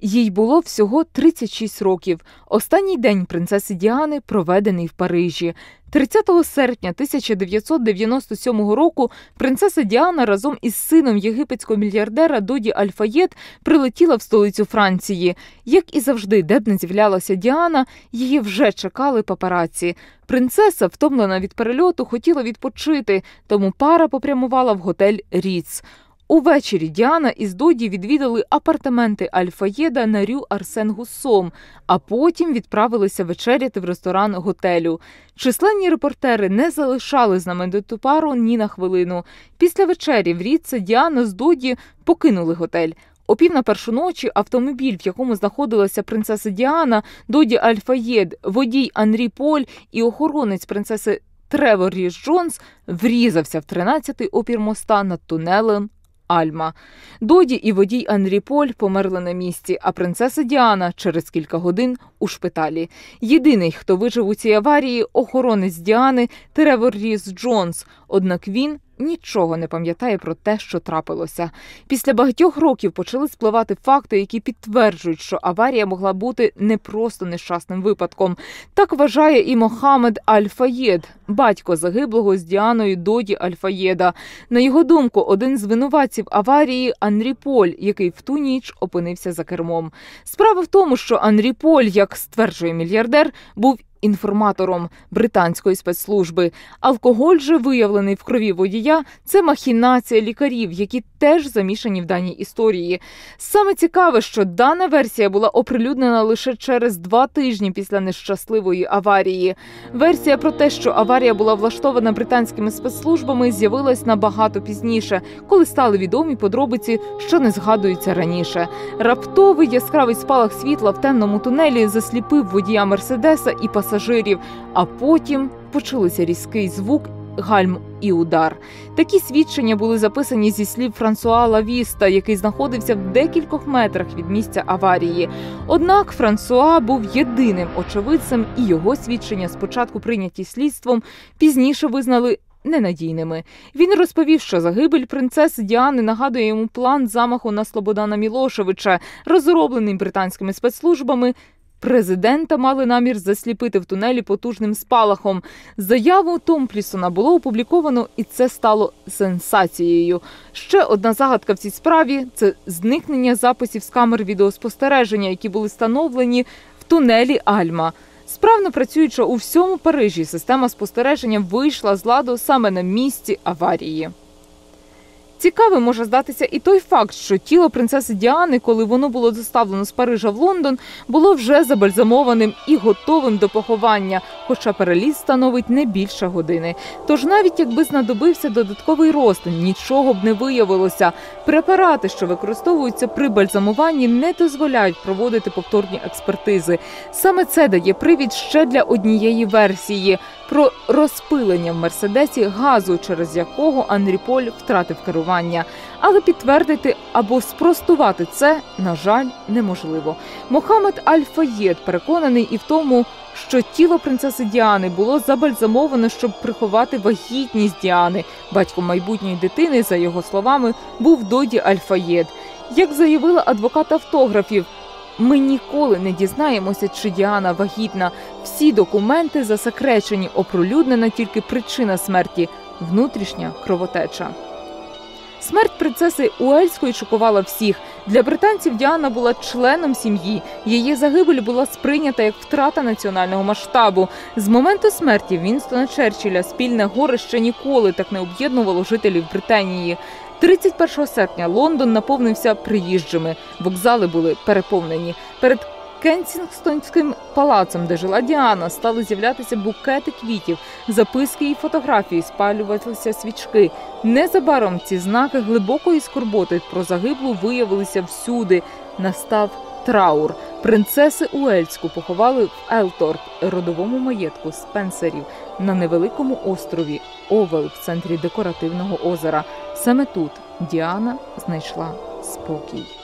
Їй було всього 36 років. Останній день принцеси Діани проведений в Парижі. 30 серпня 1997 року принцеса Діана разом із сином єгипетського мільярдера Доді Альфаєт прилетіла в столицю Франції. Як і завжди, де б не з'являлася Діана, її вже чекали папараці. Принцеса, втомлена від перельоту, хотіла відпочити, тому пара попрямувала в готель Ріц. Увечері Діана із Доді відвідали апартаменти Альфаєда на Рю Арсен Гусом, а потім відправилися вечеряти в ресторан готелю. Численні репортери не залишали знамениту пару ні на хвилину. Після вечері в Ріце Діана з Доді покинули готель. О пів на першу ночі автомобіль, в якому знаходилася принцеса Діана, Доді Альфаєд, водій Анрі Поль і охоронець принцеси Тревор Ріс Джонс врізався в 13-й опір моста над тунелем Альма. Доді і водій Анрі Поль померли на місці, а принцеса Діана через кілька годин у шпиталі. Єдиний, хто вижив у цій аварії, охоронець Діани Тревор Ріс Джонс. Однак він нічого не пам'ятає про те, що трапилося. Після багатьох років почали спливати факти, які підтверджують, що аварія могла бути не просто нещасним випадком. Так вважає і Мохамед Аль-Фаєд, батько загиблого з Діаною Доді Аль-Фаєда. На його думку, один з винуватців аварії Анрі Поль, який в ту ніч опинився за кермом. Справа в тому, що Анрі Поль, як стверджує мільярдер, був інформатором британської спецслужби. Алкоголь же виявлений в крові водія. Це махінація лікарів, які теж замішані в даній історії. Саме цікаве, що дана версія була оприлюднена лише через два тижні після нещасливої аварії. Версія про те, що аварія була влаштована британськими спецслужбами, з'явилась набагато пізніше, коли стали відомі подробиці, що не згадуються раніше. Раптовий яскравий спалах світла в темному тунелі засліпив водія Мерседеса і пасажирів, а потім почулися різкий звук. Гальм і удар. Такі свідчення були записані зі слів Франсуа Лавіста, який знаходився в декількох метрах від місця аварії. Однак Франсуа був єдиним очевидцем, і його свідчення спочатку прийняті слідством, пізніше визнали ненадійними. Він розповів, що загибель принцеси Діани нагадує йому план замаху на Слободана Мілошевича, розроблений британськими спецслужбами. Президента мали намір засліпити в тунелі потужним спалахом. Заяву Томплісона було опубліковано, і це стало сенсацією. Ще одна загадка в цій справі це зникнення записів з камер відеоспостереження, які були встановлені в тунелі Альма. Справно працюючи у всьому Парижі, система спостереження вийшла з ладу саме на місці аварії. Цікавим може здатися і той факт, що тіло принцеси Діани, коли воно було доставлено з Парижа в Лондон, було вже забальзамованим і готовим до поховання, хоча переліт становить не більше години. Тож, навіть якби знадобився додатковий розтин, нічого б не виявилося. Препарати, що використовуються при бальзамуванні, не дозволяють проводити повторні експертизи. Саме це дає привід ще для однієї версії про розпилення в мерседесі газу, через якого Анрі Поль втратив керування. Але підтвердити або спростувати це, на жаль, неможливо. Мохамед Аль-Фаєд переконаний і в тому, що тіло принцеси Діани було забальзамовано, щоб приховати вагітність Діани. Батьком майбутньої дитини, за його словами, був Доді Аль-Фаєд. Як заявила адвокат автографів, ми ніколи не дізнаємося, чи Діана вагітна. Всі документи засекречені, оприлюднена тільки причина смерті внутрішня кровотеча. Смерть принцеси Уельської шокувала всіх. Для британців Діана була членом сім'ї. Її загибель була сприйнята як втрата національного масштабу. З моменту смерті Вінстона Черчилля спільне горе ще ніколи так не об'єднувало жителів Британії. 31 серпня Лондон наповнився приїжджими. Вокзали були переповнені. Перед Кенсінгстонським палацом, де жила Діана, стали з'являтися букети квітів, записки і фотографії, спалювалися свічки. Незабаром ці знаки глибокої скорботи про загиблу виявилися всюди. Настав траур. Принцеси Уельську поховали в Елторп, родовому маєтку Спенсерів на невеликому острові Овел в центрі декоративного озера. Саме тут Діана знайшла спокій.